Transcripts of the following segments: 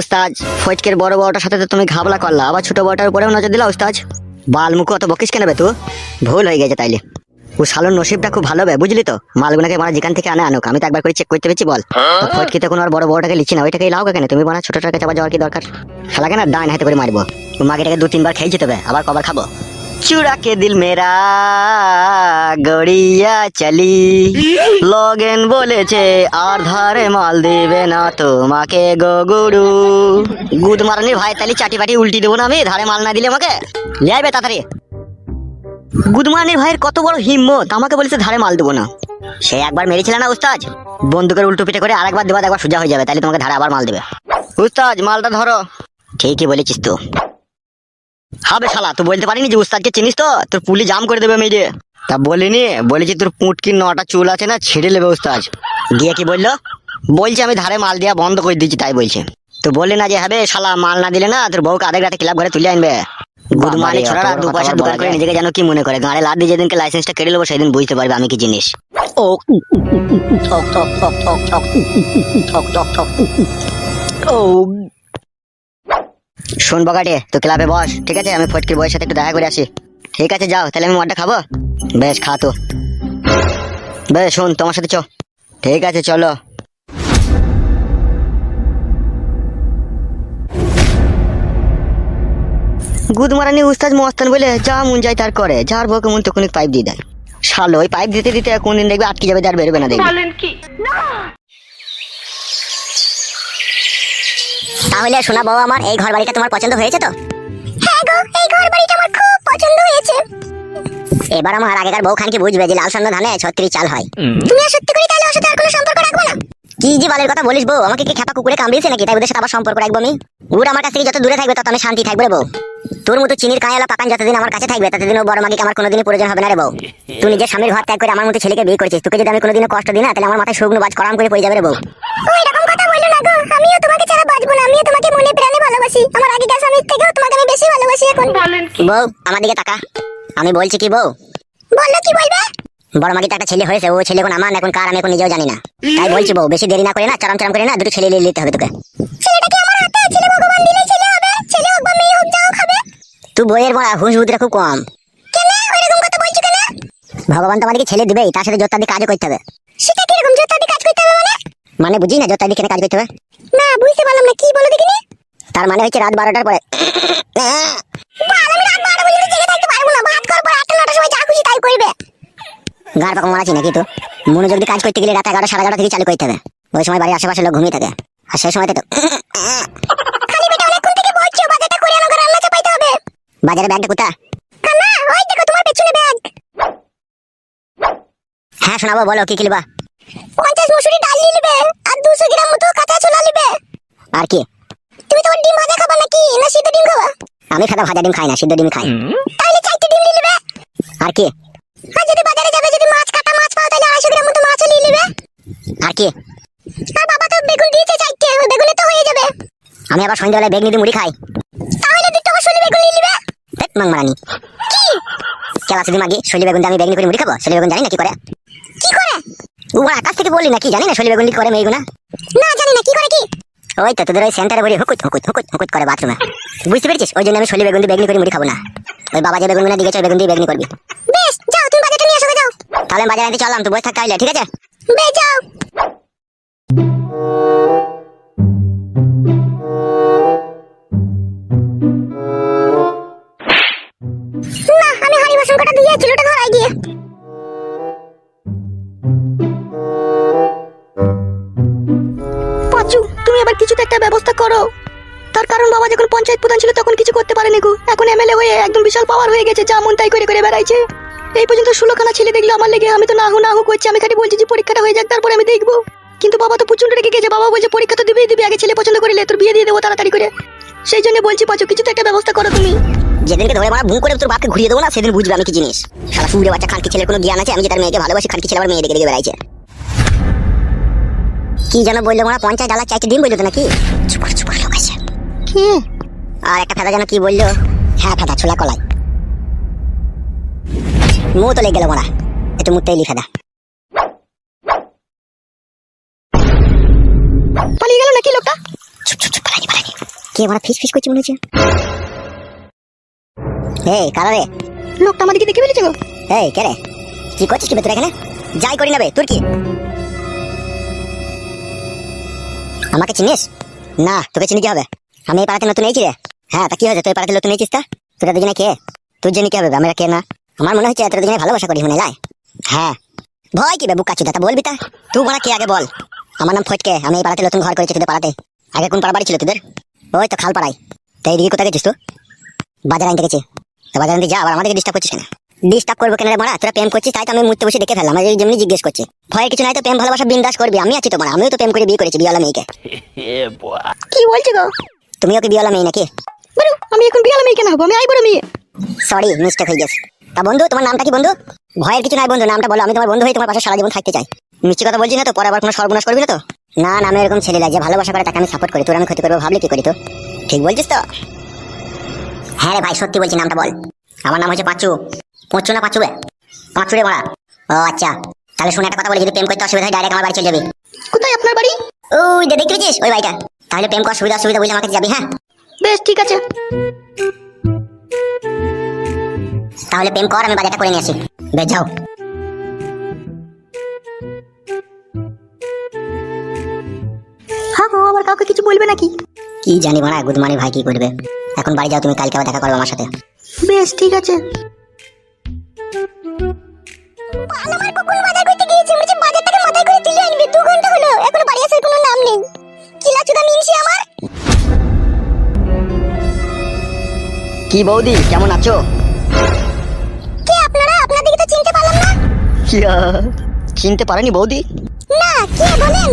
উস্তাজ ফজকের বড় বড়টার সাথে তো তুমি ঘাবলা করলা, আবার ছোট বড়টার উপরেও নজর দিলা উস্তাজ বালমুখ অত বকিস কেন বে তু? ভুল হয়ে গেছে তাইলে। ও শালোর নসিবটা খুব ভালো হবে বুঝলি তো? মালগুনাকে মারা যেখান থেকে আনে আনুক, আমি তো একবার করে চেক করতে পেরেছি, বল। ফজকি তো কোনো আর বড় বড়টাকে লিখি না ওইটাকে লাও কেন? তুমি বানা ছোটটাকে চাপা যাওয়ার কি দরকার? শালাকে না ডাইন হাতে করে মারবো। মাগেটাকে দু তিনবার খেয়ে তবে আবার কবার খাব। চুরা के दिल मेरा গড়িয়া চলি লগেন বলেছে আর ধারে মাল দেবে না তোমাকে গো গুরু গুদ মারানি ভাই তাহলে চাটি পাটি উল্টি দেবো না আমি ধারে মাল না দিলে আমাকে লিয়াইবে তাড়াতাড়ি গুদমানি ভাইয়ের কত বড় হিম্মত আমাকে বলেছে ধারে মাল দেবো না সে একবার মেরেছিল না উস্তাজ বন্দুকের উল্টো পিঠে করে আরেকবার দেওয়া একবার সোজা হয়ে যাবে তাহলে তোমাকে ধারে আবার মাল দেবে উস্তাজ মালটা ধরো ঠিকই বলেছিস তো হবে শালা তুই বলতে পারিনি যে উস্তাদকে চিনিস তো? তোর পুলি জাম করে দেবে মেয়ে তা বলিনি বলেছি তোর পুটকির নটা চুল আছে না ছেড়ে নেবে উস্তাজ গিয়ে কি বলল? বলছে আমি ধারে মাল দেওয়া বন্ধ করে দিয়েছি তাই বলছে। তো বললি না যে হবে শালা মাল না দিলে না তোর বউকে আধেক রাতে ক্লাব ঘরে তুলে আনবে। গুদমানি ছোড়ারা দু পয়সা দোকান করে নিজেকে যেন কি মনে করে? গাড়ি লাদ দিয়ে যেদিনকে লাইসেন্সটা কেটে নেব সেদিন বুঝতে পারবে আমি কি জিনিস। ও ঠক ঠক ঠক ঠক ঠক ঠক ঠক ঠক। ও শোন বগাটে, তো ক্লাবে বস, ঠিক আছে? আমি ফটকির বয়ের সাথে একটু দেখা করে আসি। ঠিক আছে, যাও, তাহলে আমি মদটা খাব? বেশ, খা তো। বেশ, শোন, তোমার সাথে চ। ঠিক আছে, চলো। গুদমারানি উস্তাজ মস্তান বলে যা মন যায় তার করে। যার বউকে মন তখন পাইপ দিয়ে দেয়। শালো, ওই পাইপ দিতে দিতে কোনদিন দেখবে আটকে যাবে যার বেরোবে না দেখবে বলেন কি তাহলে শোনা বউ আমার এই ঘর বাড়িটা তোমার পছন্দ হয়েছে তো? হ্যাঁ গো এই ঘর বাড়িটা আমার খুব পছন্দ হয়েছে। এবার আমার আগেকার বউ খানকে বুঝবে যে লাল সন্ন ধানে ছত্রিশ চাল হয়। তুমি আর সত্যি করে তাহলে ওর সাথে আর কোনো সম্পর্ক রাখব না? কি যে বালের কথা বলিস বউ আমাকে কি খেপা কুকুরে কামড়িয়েছে নাকি? তাই ওদের সাথে আবার সম্পর্ক রাখব আমি? ওর আমার কাছ থেকে যত দূরে থাকবে তত আমি শান্তি থাকবে বউ। তোর মতো চিনির কাঁয়ালা পাকান যতদিন আমার কাছে থাকবে ততদিন ও বড় মাকে আমার কোনোদিনই প্রয়োজন হবে না রে বউ। তুই নিজের স্বামীর ঘর ত্যাগ করে আমার মতো ছেলেকে বিয়ে করেছিস তোকে যদি আমি কোনোদিনও কষ্ট দিই না তাহলে আমার মাথায় শুকনো বাজ করাম করে পড়ে যাবে রে বউ ওই রকম কথা বলল না গো আমিও তোমাকে ছাড়া বাঁচবো না আমিও তোমাকে মনে প্রাণে ভালোবাসি। আমার আগেকার স্বামীর থেকেও তোমাকে আমি বেশি ভালোবাসি এখন। বলেন কি? বউ আমার দিকে তাকা। আমি বলছি কি বউ? বলল কি বলবে? বড় মাগিতে একটা ছেলে হয়েছে ও ছেলে এখন আমার না, এখন কার আমি এখন নিজেও জানি না। তাই বলছি বউ বেশি দেরি না করে না চরম চরম করে না দুটো ছেলে নিয়ে নিতে হবে তোকে। ছেলেটা কি আমার হাতে? ছেলে ভগবান দিলে ছেলে হবে। ছেলে হোক বা মেয়ে হোক যাও খাবে তুই বইয়ের বড়া হুঁশ বুদ্ধিটা খুব কম। কেন? ওইরকম কথা বলছো কেন? ভগবান তো আমাদেরকে ছেলে দিবেই তার সাথে জোরদার দিয়ে কাজও করতে হবে। সেটা কীরকম জোরদার দিয়ে কাজ করতে হবে মানে? মানে বুঝি না জোরদার দিয়ে কেন কাজ করতে হবে? না বুঝতে পারলাম না কি বলো দেখিনি? তার মানে হচ্ছে রাত বারোটার পরে। নাকি তো? কাজ করতে গেলে রাত সাড়ে থেকে চালু করতে হবে। ওই সময় বাড়ির আশেপাশে লোক ঘুমিয়ে থাকে। আর সেই সময় তো বাজারে ব্যাগটা হ্যাঁ শোনাবো বলো কি কিলবা পঞ্চাশ মসুরি ডাল নিলবে আর দুশো গ্রাম মতো কাঁচা নেবে আর কি? তুমি তোমার ডিম ভাজা খাবা নাকি? না সিদ্ধ ডিম খাবা? আমি খাতা ভাজা ডিম খাই না সিদ্ধ ডিম খাই। তাহলে চারটে ডিম নিয়ে নেবে। আর কি? আর যদি বাজারে যাবে যদি মাছ কাটা মাছ পাও তাহলে আড়াইশো গ্রাম মতো মাছও নিয়ে নেবে। আর কি? আর বাবা তো বেগুন দিয়েছে চারটে ওই বেগুনে তো হয়ে যাবে। আমি আবার সন্ধ্যাবেলায় বেগুনি দিয়ে মুড়ি খাই। তাহলে দুটো শনি বেগুন নিয়ে নেবে। হেট মাংমারানি কি? কেলা শুধু মাগি শলি বেগুন দিয়ে আমি বেগুনি করে মুড়ি খাব? শলি বেগুন জানি না কি করে। কি করে? ও আকাশ থেকে বললি না কি জানি না শলি বেগুন করে মেয়েগুনা ওই তো তোদের ওই সেন্টারে বলি হুকুত হুকুত হুকুত হুকুত করে বাথরুমে বুঝতে পেরেছিস? ওই জন্য আমি শলি বেগুন দিয়ে বেগুনি করে মুড়ি খাব না। ওই বাবা যে বেগুন দিকে বেগুন দিয়ে বেগুনি করবি। বেশ, যাও, তুমি বাজারটা নিয়ে আসো, যাও। তাহলে বাজারে আনতে চললাম, তুই বসে থাক তাইলে ঠিক আছে? বেশ, যাও। না, আমি হাড়ি বাসন কটা দিয়ে চুলোটা ধরাই গিয়ে। করতে পারেনি গো। এখন এমএলএ হয়ে একদম বিশাল পাওয়ার হয়ে গেছে যা মন তাই করে করে বেড়াইছে। এই পর্যন্ত ষোলোখানা ছেলে দেখল আমার লেগে আমি তো নাহু নাহু করছি আমি খালি বলছি যে পরীক্ষাটা হয়ে যাক তারপরে আমি দেখব। কিন্তু বাবা তো প্রচণ্ড রেগে গেছে বাবা বলছে পরীক্ষা তো দিবেই দিবি আগে ছেলে পছন্দ করলে তোর বিয়ে দিয়ে দেবো তাড়াতাড়ি করে। সেই জন্য বলছি পাঁচু কিছু তো একটা ব্যবস্থা করো তুমি। যেদিনকে ধরে মারা ভুল করে তোর বাপকে ঘুরিয়ে দেবো না সেদিন বুঝবে আমি কি জিনিস। সারা সুরে বাচ্চা খানকি ছেলের কোনো জ্ঞান আছে? আমি যে তার মেয়েকে ভালোবাসি খানকি ছেলে আমার মেয়ে দেখে দেখে বেড়াইছে। কি যেন বলল মারা পঞ্চায়েত ডালা চাইতে ডিম বলল তো নাকি? চুপ করে চুপ করে লোক আছে। কি? আর একটা ফেদা যেন কি বলল? হ্যাঁ ফেদা ছোলা কলাই। মু তো লেগে গেল মারা। একটু মুতে এলি ফেদা। পালিয়ে গেল নাকি লোকটা? চুপ চুপ চুপ পালানি পালানি কে আমার ফিস ফিস করছে মনে হচ্ছে? এই কারা রে? লোকটা আমাদেরকে দেখে ফেলেছে গো। এই কে রে? কি করছিস কি ভেতরে এখানে? যাই করি নেবে তোর কি? আমাকে চিনিস? না তোকে চিনি কি হবে? আমি এই পাড়াতে নতুন এইছি রে। হ্যাঁ তা কি হয়েছে? তুই পাড়াতে নতুন এইছিস তা? তোরা দুজনে কে? তোর জন্য কি হবে? আমরা কে না আমার মনে হচ্ছে তোরা দুজনে ভালোবাসা করি মনে লাই? হ্যাঁ। ভয় কি বুকা চুদা তা বলবি তা? তুই বলা কে আগে বল? আমার নাম ফটকে। আমি এই পাড়াতে নতুন ঘর করেছি তোদের পাড়াতে। আগে কোন পাড়া বাড়ি ছিল তোদের? ওই তো খাল পাড়াই তাই এদিকে কোথায় গেছিস তো বাজার আনতে গেছি। তা বাজার আনতে যা আবার আমাদেরকে ডিস্টার্ব করছিস কেন? ডিস্টার্ব করব কেন মারা? তোরা প্রেম করছিস তাই তো আমি মুহূর্তে বসে দেখে ফেললাম। আমি যেমনি জিজ্ঞেস করছি। ভয়ের কিছু নাই তো প্রেম ভালোবাসা বিন্দাস করবি। আমি আছি তোমার আমিও তো প্রেম করে বিয়ে করেছি বিয়ালা মেয়েকে। কি বলছে গো? তুমিও কি বিয়ালা মেয়ে নাকি? বলো আমি এখন বিয়ালা মেয়ে কেন হব আমি আই বড় মেয়ে। সরি মিস্টেক হয়ে গেছে তা বন্ধু তোমার নামটা কি বন্ধু? ভয়ের কিছু নাই বন্ধু নামটা বলো আমি তোমার বন্ধু হয়ে তোমার পাশে সারা জীবন থাকতে চাই। মিষ্টি কথা বলছি না তো পরে আবার কোনো সর্বনাশ করবি না তো? না না আমি এরকম ছেলে লাগে ভালোবাসা করে তাকে আমি সাপোর্ট করি তোর আমি ক্ষতি করব ভাবলি কি করি তো ঠিক বলছিস তো? হ্যাঁ রে ভাই সত্যি বলছি নামটা বল। আমার নাম হচ্ছে পাঁচু। পঁচু না পাঁচু বে পাঁচু রে মারা ও আচ্ছা। তাহলে শুনে একটা কথা বলি যদি প্রেম করতে অসুবিধা হয় ডাইরেক্ট আমার বাড়ি চলে যাবে। কোথায় আপনার বাড়ি? ওই যে দেখতে পেয়েছিস? ওই বাড়িটা। তাহলে প্রেম করার সুবিধা অসুবিধা বুঝলে আমার কাছে যাবি হ্যাঁ? বেশ, ঠিক আছে। তাহলে প্রেম কর, আমি বাজারটা করে নিয়ে আসি। বেশ, যাও। হ্যাঁ গো আমার কাউকে কিছু বলবে নাকি? কি জানি ভাই, কি করবে? এখন বাড়ি যাও, তুমি কালকে আবার দেখা করবে আমার সাথে। বেশ, ঠিক আছে। আমার কখন বাজার করতে গিয়েছে হচ্ছে বাজারটাকে মাথায় করে তুলে আনবে, দু ঘণ্টা হলো, এখনও বাড়ি আসার কোনো নাম নেই। কি লাচুদা আমার? কি বৌদি কেমন আছো? কে আপনারা? আপনাদেরকে তো চিনতে পারলাম না? চিনতে পারেনি বৌদি? না কে বলেন?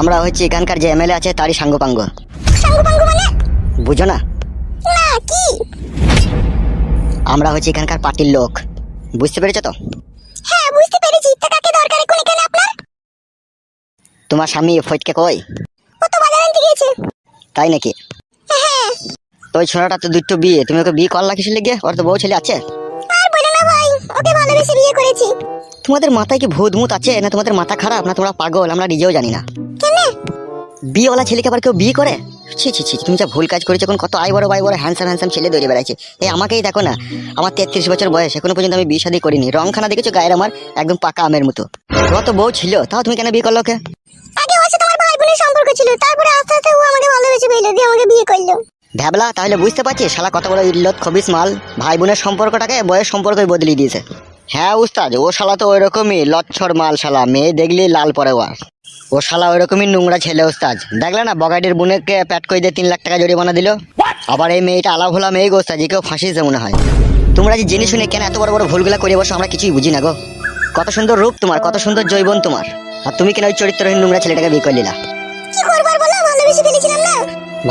আমরা হচ্ছে এখানকার যে এমএলএ আছে তারই সাঙ্গপাঙ্গ। সাঙ্গু পাঙ্গু মানে? বুঝো না? না কি? আমরা হচ্ছে এখানকার পার্টির লোক। বুঝতে পেরেছ তো? হ্যাঁ বুঝতে পেরেছি। তা কাকে দরকার কোন এখানে আপনার? তোমার স্বামী ফটকে কই? ও তো বাজার গিয়েছে। তাই নাকি? তো ওই ছোড়াটা তো দুটো বিয়ে। তুমি ওকে বিয়ে করলা কিসের লেগে? ওর তো বউ ছেলে আছে? আর বলো না ভাই ওকে ভালোবেসে বিয়ে করেছি। তোমাদের মাথায় কি ভূত মুত আছে? না তোমাদের মাথা খারাপ? না তোমরা পাগল? আমরা নিজেও জানি না। কেন বিয়েওয়ালা ছেলেকে আবার কেউ বিয়ে করে? ছি ছি ছি তুমি যা ভুল কাজ করেছ এখন কত আই বড় বাই বড় হ্যান্ডসাম হ্যান্ডসাম ছেলে দৌড়ে বেড়াচ্ছে এই আমাকেই দেখো না আমার তেত্রিশ বছর বয়স এখনও পর্যন্ত আমি বিয়ে শাদী করিনি। রংখানা দেখেছ গায়ের আমার একদম পাকা আমের মতো। তোমার তো বউ ছিল তাও তুমি কেন বিয়ে করল ওকে? আগে ওর সাথে আমার ভাই বোনের সম্পর্ক ছিল তারপরে আস্তে আস্তে ও আমাকে ভালোবেসে ফেলে দিয়ে আমাকে বিয়ে করল। ভ্যাবলা, তাহলে বুঝতে পারছিস শালা কত বড় ইল্লত খবিস মাল। ভাই বোনের সম্পর্কটাকে বয়স সম্পর্কই বদলে দিয়েছে। হ্যাঁ উস্তাদ, ও শালা তো ওইরকমই লচ্ছর মাল শালা, মেয়ে দেখলি লাল পরে ওয়ার ও শালা ওইরকমই নোংরা ছেলে, উস্তাদ। দেখলে না বগাডির বোনেকে প্যাট করে দিয়ে তিন লাখ টাকা জরিমানা দিল। আবার এই মেয়েটা আলা ভোলা মেয়ে গো, উস্তাদ কেউ ফাঁসিয়েছে মনে হয়। তোমরা যে জেনে শুনে কেন এত বড় বড় ভুলগুলা করে বসো, আমরা কিছুই বুঝি না গো। কত সুন্দর রূপ তোমার, কত সুন্দর জৈবন তোমার। আর তুমি কেন ওই চরিত্রহীন নোংরা ছেলেটাকে বিয়ে করলিলা কি করব আর বলো ভালোবেসে ফেলেছিলাম না?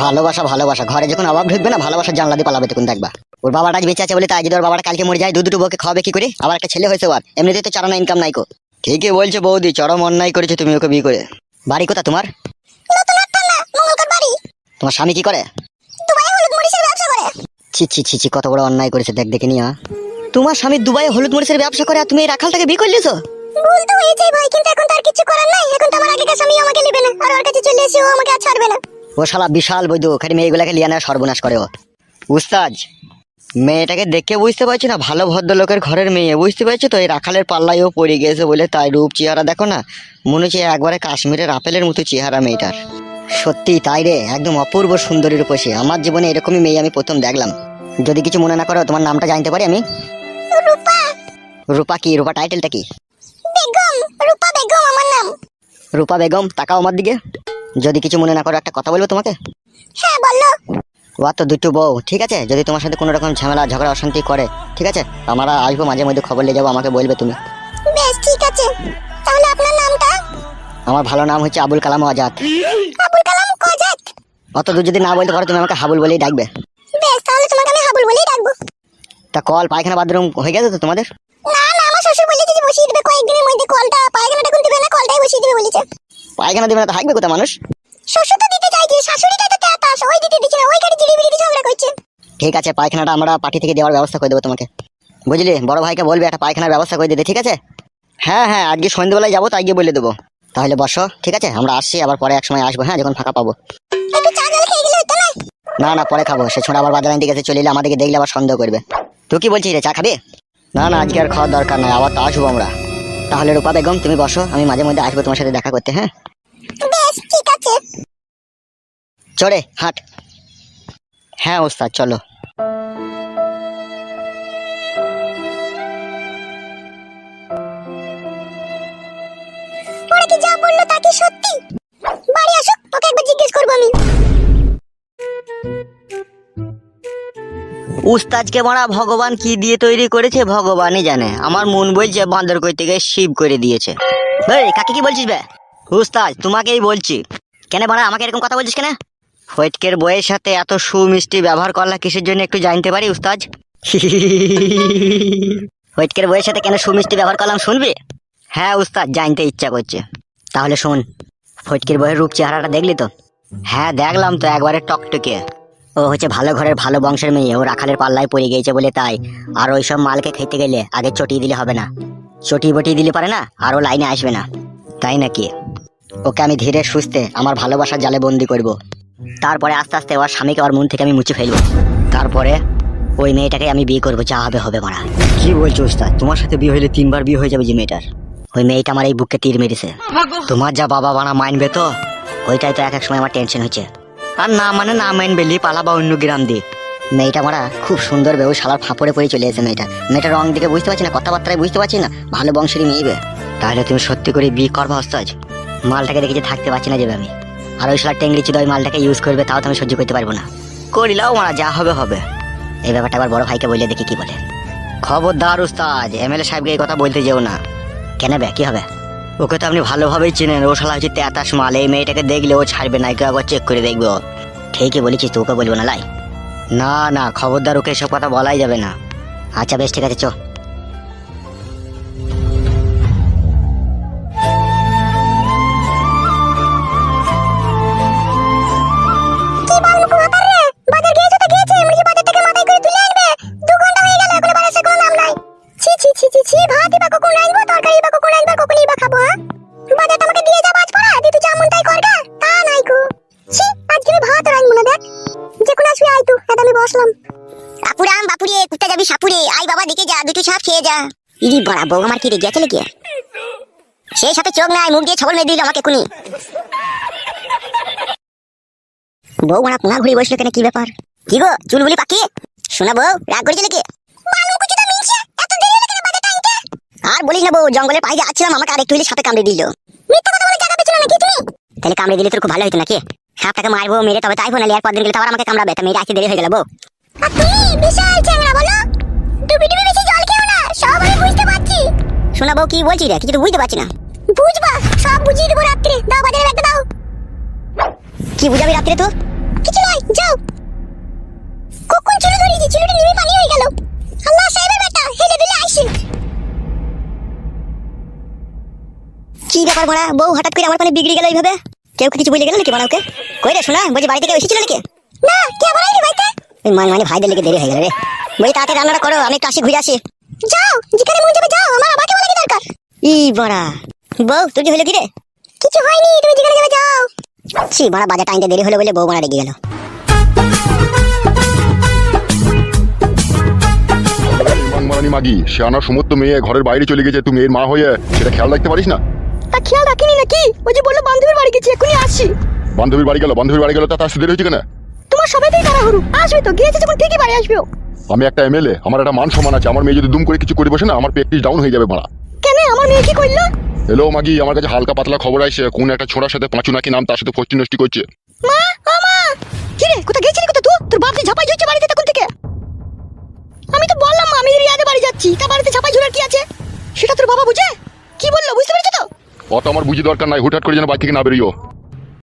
ভালোবাসা ভালোবাসা। ঘরে যখন অভাব ঢুকবে না ভালোবাসা জানলা দিয়ে পালাবে তখন দেখবা। ওর বাবাটা আজ বেঁচে আছে বলে তাই যদি ওর বাবাটা কালকে মরে যায় দু দুটো বউকে খাওয়াবে কি করে? আবার একটা ছেলে হয়েছে ওর। এমনিতেই তো চারানা ইনকাম নাই কো। ঠিকই বলছে বৌদি চরম অন্যায় করেছ তুমি ওকে বিয়ে করে। বাড়ি কোথা তোমার? তোমার স্বামী কি করে? ছি ছি ছি ছি কত বড় অন্যায় করেছে দেখ দেখে নিয়া তোমার স্বামী দুবাই হলুদ মরিচের ব্যবসা করে আর তুমি এই রাখালটাকে বিয়ে করলেছো ভুল তো হয়েছে ভাই কিন্তু এখন তার কিছু করার নাই। এখন তো আমার আগেকার স্বামী আমাকে নেবে না। আর ওর কাছে চলে এসে ও আমাকে আর ছাড়বে না। ও শালা বিশাল বৈধ খালি মেয়েগুলাকে লিয়ে নেওয়া সর্বনাশ করে ও। উস্তাজ মেয়েটাকে দেখে বুঝতে পারছি না ভালো ভদ্রলোকের ঘরের মেয়ে। বুঝতে পারছি তো এই রাখালের পাল্লায় ও পড়ে গিয়েছে বলে তাই রূপ চেহারা দেখো না? মনে হচ্ছে একবারে কাশ্মীরের আপেলের মতো চেহারা মেয়েটার। সত্যি তাই রে একদম অপূর্ব সুন্দরী রূপসী। আমার জীবনে এরকমই মেয়ে আমি প্রথম দেখলাম। যদি কিছু মনে না করো তোমার নামটা জানতে পারি আমি? রূপা। রূপা কি? রূপা টাইটেলটা কি? বেগম রূপা বেগম আমার নাম। রূপা বেগম তাকাও আমার দিকে। যদি কিছু মনে না করো একটা কথা বলব তোমাকে? হ্যাঁ বলল ও তো দুটো বউ ঠিক আছে? যদি তোমার সাথে কোনো রকম ঝামেলা ঝগড়া অশান্তি করে ঠিক আছে? আমরা আসব মাঝে মধ্যে খবর নিয়ে যাব আমাকে বলবে তুমি। বেশ ঠিক আছে। তাহলে আপনার নামটা? আমার ভালো নাম হচ্ছে আবুল কালাম আজাদ। আবুল কালাম কজাত অত দূর যদি না বলতে পারো তুমি আমাকে হাবুল বলেই ডাকবে। বেশ তাহলে তোমাকে আমি হাবুল বলেই ডাকবো। তা কল পায়খানা বাথরুম হয়ে গেছে তো তোমাদের? না না আমার শ্বশুর বলেছে যে বসিয়ে দেবে কয়েকদিনের মধ্যে কলটা পায়খানাটা কোন দেবে না কলটাই বসিয়ে দেবে বলেছে। পায়খানা দেবে না তো হাঁকবে কোথায় মানুষ? শ্বশুর তো দিতে চাইছে শাশুড়িটাই তো তেতাস ওই দিতে দিচ্ছে না ওই গাড়ি জিড়ি বিড়ি ঝগড়া করছে। ঠিক আছে পায়খানাটা আমরা পার্টি থেকে দেওয়ার ব্যবস্থা করে দেবো তোমাকে। বুঝলি? বড় ভাইকে বলবে একটা পায়খানার ব্যবস্থা করে দিতে ঠিক আছে? হ্যাঁ হ্যাঁ আজকে সন্ধ্যেবেলায় যাব তাই গিয়ে বলে দেবো। তাহলে বসো ঠিক আছে? আমরা আসছি আবার পরে এক সময় আসব হ্যাঁ যখন ফাঁকা পাবো। না? না পরে খাব। সে ছোড়া আবার বাজার আনতে গেছে চলে এলে আমাদেরকে দেখলে আবার সন্দেহ করবে। তুই কি বলছিস রে চা খাবি? না না আজকে আর খাওয়ার দরকার নাই আবার তো আসব আমরা। তাহলে রূপা বেগম তুমি বসো আমি মাঝে মধ্যে আসব তোমার সাথে দেখা করতে হ্যাঁ? বেশ ঠিক আছে। চড়ে হাট। হ্যাঁ ওস্তাদ চলো। ওরা কি যা বলল তা কি সত্যি? বাড়ি আসুক ওকে একবার জিজ্ঞেস করব আমি। উস্তাদকে মারা ভগবান কি দিয়ে তৈরি করেছে ভগবানই জানে। আমার মন বলছে বান্দর কই থেকে শিব করে দিয়েছে। এই, কাকে কি বলছিস বে? উস্তাজ, তোমাকেই বলছি। কেন বাড়া আমাকে এরকম কথা বলছিস কেন? ফৈটকের বইয়ের সাথে এত সুমিষ্টি ব্যবহার করলা কিসের জন্য একটু জানতে পারি, উস্তাজ? ফৈটকের বইয়ের সাথে কেন সুমিষ্টি ব্যবহার করলাম, শুনবি? হ্যাঁ উস্তাদ জানতে ইচ্ছা করছে। তাহলে শোন, ফটকির বইয়ের রূপ চেহারাটা দেখলি তো? হ্যাঁ দেখলাম তো, একবারে টকটকে। ও হচ্ছে ভালো ঘরের ভালো বংশের মেয়ে। ও রাখালের পাল্লায় পড়ে গিয়েছে বলে তাই। আর ওইসব মালকে খেতে গেলে আগে চটিয়ে দিলে হবে না। চটিয়ে বটিয়ে দিলে পারে না, আর ও লাইনে আসবে না। তাই নাকি? ওকে আমি ধীরে সুস্থে আমার ভালোবাসার জালে বন্দি করব। তারপরে আস্তে আস্তে ওর স্বামীকে ওর মন থেকে আমি মুছে ফেলব। তারপরে ওই মেয়েটাকে আমি বিয়ে করব, যা হবে হবে মারা। কি বলছো উস্তাদ তোমার সাথে বিয়ে হলে তিনবার বিয়ে হয়ে যাবে যে মেয়েটার। ওই মেয়েটা আমার এই বুককে তীর মেরেছে। তোমার যা বাবা বানা মানবে তো, ওইটাই তো এক এক সময় আমার টেনশন হচ্ছে। আর না মানে না মানবে লি পালা বা অন্য গ্রাম দিয়ে। মেয়েটা মারা খুব সুন্দর বেউ শালার ফাঁপড়ে পড়ে চলে এসে মেয়েটা। মেয়েটার রং দিকে বুঝতে পারছি না, কথাবার্তায় বুঝতে পারছি না, ভালো বংশেরই মেয়ে বে। তাহলে তুমি সত্যি করে বিয়ে করবা হস্তাজ? মালটাকে দেখে যে থাকতে পারছি না যাবে আমি আর ওই শালার টেংরি চিদা ওই মালটাকে ইউজ করবে, তাও তো আমি সহ্য করতে পারব না। করিলাও মারা, যা হবে হবে। এই ব্যাপারটা আবার বড় ভাইকে বলে দেখি কি বলে। খবরদার উস্তাদ, এমএলএ সাহেবকে এই কথা বলতে যেও না। কেন বে, কি হবে? ওকে তো আপনি ভালোভাবেই চেনেন। ও শালা হচ্ছে তেতাস মাল, এই মেয়েটাকে দেখলে ও ছাড়বে না কেউ একবার চেক করে দেখব ঠিকই বলেছিস তো, ওকে বলব না, লাই। না না, খবরদার ওকে এসব কথা বলাই যাবে না। আচ্ছা বেশ, ঠিক আছে, চো। যা। ইরি বড়া বউ আমার কি রে গেছে নাকি? সেই সাথে চোখ নাই মুখ দিয়ে ছবল মেরে দিল আমাকে কুনি বউ মারা পুনা ঘুরে বসল কেন কি ব্যাপার? কি গো পাকি শোনা বউ রাগ করেছে নাকি? আর বলিস না বউ জঙ্গলের পায়ে যাচ্ছিলাম আমাকে আরেকটু হলে সাপে কামড়ে দিল। তাহলে কামড়ে দিলে তোর খুব ভালো হতো নাকি? সাপটাকে মারবো মেরে তবে তাই ফোনালি আর কদিন গেলে তারপর আমাকে কামড়াবে তা মেরে আসতে দেরি হয়ে গেল বউ। বিশাল বলো। ডুবি ডুবি বেশি আমি বুঝতে পারছি। শোনা বউ কি বলছি রে? কিছু তো বুঝতে পারছি না। বুঝবা সব বুঝিয়ে দেবো রাত্রে। দাও বাজারে ব্যাগটা দাও। কি বুঝাবি রাত্রে তো কিছু নয় যাও। নেমে পানি হয়ে গেল। আল্লাহ সাহেবের বেটা হেলে দিলে আইসে। কি ব্যাপার বউ হঠাৎ করে আমার পানে বিগড়ে গেল এইভাবে? কেউ কিছু বুঝে গেল নাকি ওকে কই রে শোনা বলছি বাড়ি থেকে এসেছিল নাকি? না কে আবার আইলি ওই মানে মানে ভাইদের লেগে দেরি হয়ে গেল রে। বলি তাড়াতাড়ি রান্নাটা করো আমি একটু আসি ঘুরে আসি। যাও যেখানে মন যাবে যাও আমার আবাকে বলে কি দরকার। ই বড়া বউ তুই কি হলো কি রে কিছু হয়নি তুমি যেখানে যাবে যাও। ছি বড়া বাজার টাইমটা দেরি হলো বলে বউ বড়া রেগে গেল। মারানি মাগি সে আনার সমস্ত মেয়ে ঘরের বাইরে চলে গেছে তুমি এর মা হয়ে সেটা খেয়াল রাখতে পারিস না? তা খেয়াল রাখিনি নাকি? ওই যে বলল বান্ধবীর বাড়ি গেছি এখনই আসছি বান্ধবীর বাড়ি গেল বান্ধবীর বাড়ি গেল তা তার দেরি হয়েছে কেন? তোমার সবাইতেই তাড়াহুড়ো। আসবে তো গিয়েছে যখন ঠিকই বাড়ি আসবে ও। আমি একটা এমএলএ আমার একটা মান সম্মান আছে আমার মেয়ে যদি দুম করে কিছু করে বসে না আমার প্র্যাকটিস ডাউন হয়ে যাবে মারা। কেন? আমার মেয়ে কি করল? হ্যালো মাগি আমার কাছে হালকা পাতলা খবর আসছে কোন একটা ছোড়ার সাথে পাঁচু নাকি নাম তার সাথে ফষ্টি নষ্টি করছে। মা ও মা! কি রে কোথা গেছিলি কোথা তুই? তোর বাপ যে ঝাপাই ঝুলছে বাড়িতে তখন থেকে। আমি তো বললাম মা আমি রিয়াদের বাড়ি যাচ্ছি। তা বাড়িতে ঝাপাই ঝুলার কি আছে? সেটা তোর বাবা বুঝে? কি বলল বুঝতে পেরেছ তো? অত আমার বুঝি দরকার নাই হুটহাট করে যেন বাড়ি থেকে না বেরিয়েও